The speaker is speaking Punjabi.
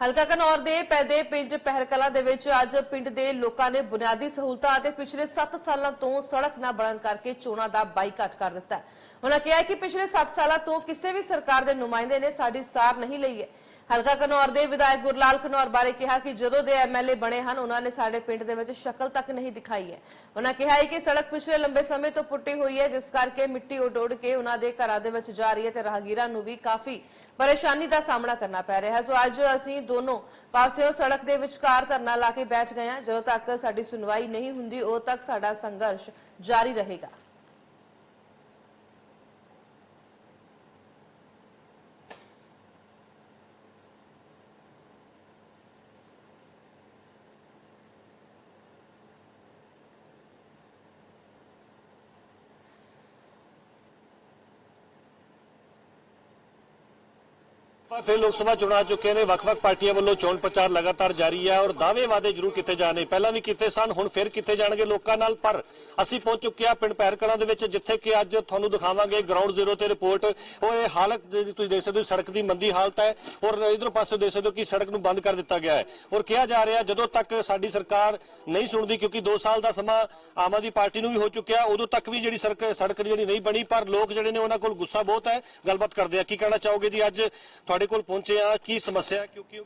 ਹਲਕਾ ਕਨੌਰ ਦੇ ਪੈਦੇ ਪਿੰਡ ਪਹਿਰਕਲਾ ਦੇ ਵਿੱਚ ਅੱਜ ਪਿੰਡ ਦੇ ਲੋਕਾਂ ਨੇ ਬੁਨਿਆਦੀ ਸਹੂਲਤਾਂ ਅਤੇ ਪਿਛਲੇ 7 ਸਾਲਾਂ ਤੋਂ ਸੜਕ ਨਾ ਬਣਨ ਕਰਕੇ ਚੋਣਾਂ ਦਾ ਬਾਈਕਾਟ ਕਰ ਦਿੱਤਾ ਹੈ। ਉਹਨਾਂ ਕਿਹਾ ਕਿ ਪਿਛਲੇ 7 ਸਾਲਾਂ ਤੋਂ ਕਿਸੇ ਵੀ ਸਰਕਾਰ ਦੇ ਨੁਮਾਇੰਦੇ ਨੇ ਸਾਡੀ ਸਾਰ ਨਹੀਂ ਲਈ ਹੈ। ਹਲਕਾ ਘਨੌਰ ਦੇ ਵਿਧਾਇਕ ਗੁਰਲਾਲ ਘਨੌਰ ਬਾਰੇ ਕਿਹਾ ਕਿ ਜਦੋਂ ਦੇ ਐਮਐਲਏ ਬਣੇ ਹਨ, ਉਹਨਾਂ ਨੇ ਸਾਡੇ ਪਿੰਡ ਦੇ ਵਿੱਚ ਸ਼ਕਲ ਤੱਕ ਨਹੀਂ ਦਿਖਾਈ ਹੈ। ਉਹਨਾਂ ਕਿਹਾ ਹੈ ਕਿ ਸੜਕ ਪਿਛਲੇ ਲੰਬੇ ਸਮੇਂ ਤੋਂ ਪੁੱਟੀ ਹੋਈ ਹੈ, ਜਿਸ ਕਰਕੇ ਮਿੱਟੀ ਉਡੋੜ ਕੇ ਉਹਨਾਂ ਦੇ ਘਰਾਂ ਦੇ ਵਿੱਚ ਜਾ ਰਹੀ ਹੈ ਤੇ ਰਾਹਗੀਰਾਂ ਨੂੰ ਵੀ ਕਾਫੀ ਪਰੇਸ਼ਾਨੀ ਦਾ ਸਾਹਮਣਾ ਕਰਨਾ ਪੈ ਰਿਹਾ ਹੈ। ਸੋ ਅੱਜ ਅਸੀਂ ਦੋਨੋਂ ਪਾਸਿਓਂ ਸੜਕ ਦੇ ਵਿਚਕਾਰ ਧਰਨਾ ਲਾ ਕੇ ਬੈਠ ਗਏ ਹਾਂ। ਜਦੋਂ ਤੱਕ ਸਾਡੀ ਸੁਣਵਾਈ ਨਹੀਂ ਹੁੰਦੀ, ਉਦੋਂ ਤੱਕ ਸਾਡਾ ਸੰਘਰਸ਼ ਜਾਰੀ ਰਹੇਗਾ। ਫਿਰ ਲੋਕ ਸਭਾ ਚੁਣਾਵ ਆ ਚੁੱਕੇ ਨੇ। ਵੱਖ-ਵੱਖ ਪਾਰਟੀਆਂ ਵੱਲੋਂ ਚੋਣ ਪ੍ਰਚਾਰ ਲਗਾਤਾਰ ਜਾਰੀ ਹੈ ਔਰ ਦਾਅਵੇ ਵਾਅਦੇ ਜ਼ਰੂਰ ਕੀਤੇ ਜਾਣੇ ਪਹਿਲਾਂ ਵੀ ਕੀਤੇ ਸਨ, ਹੁਣ ਫਿਰ ਕੀਤੇ ਜਾਣਗੇ ਲੋਕਾਂ ਨਾਲ। ਪਰ ਅਸੀਂ ਪਹੁੰਚ ਚੁੱਕੇ ਆ ਪਿੰਡ ਪੈਰਕਲਾਂ ਦੇ ਵਿੱਚ, ਜਿੱਥੇ ਕਿ ਅੱਜ ਤੁਹਾਨੂੰ ਦਿਖਾਵਾਂਗੇ ਗਰਾਊਂਡ ਜ਼ੀਰੋ ਤੇ ਰਿਪੋਰਟ ਉਹ ਇਹ ਹਾਲਤ ਜਿਹੜੀ ਤੁਸੀਂ ਦੇਖ ਸਕਦੇ ਹੋ, ਸੜਕ ਦੀ ਮੰਦੀ ਹਾਲਤ ਹੈ ਔਰ ਇਧਰ ਪਾਸੇ ਦੇਖ ਸਕਦੇ ਹੋ ਕਿ ਸੜਕ ਨੂੰ ਬੰਦ ਕਰ ਦਿੱਤਾ ਗਿਆ ਹੈ। ਔਰ ਕਿਹਾ ਜਾ ਰਿਹਾ, ਜਦੋਂ ਤੱਕ ਸਾਡੀ ਸਰਕਾਰ ਨਹੀਂ ਸੁਣਦੀ, ਕਿਉਂਕਿ 2 ਸਾਲ ਦਾ ਸਮਾਂ ਆਮ ਆਦਮੀ ਪਾਰਟੀ ਨੂੰ ਵੀ ਹੋ ਚੁੱਕਿਆ, ਉਦੋਂ ਤੱਕ ਵੀ ਜਿਹੜੀ ਸੜਕ ਸੜਕ ਜਿਹੜੀ ਨਹੀਂ ਬਣੀ, ਪਰ ਲੋਕ ਜਿਹੜੇ ਨੇ ਉਹਨਾਂ ਕੋਲ ਗੁੱਸਾ ਬਹੁਤ ਹੈ। ਗੱਲਬਾਤ ਕਰਦੇ ਆ ਕੀ ਕਹਿਣਾ ਚਾਹੋਗੇ ਜੀ ਅੱਜ ਤੁਹਾਡੇ ਕੋਲ ਪਹੁੰਚੇ ਆ ਕੀ ਸਮੱਸਿਆ ਕਿਉਂਕਿ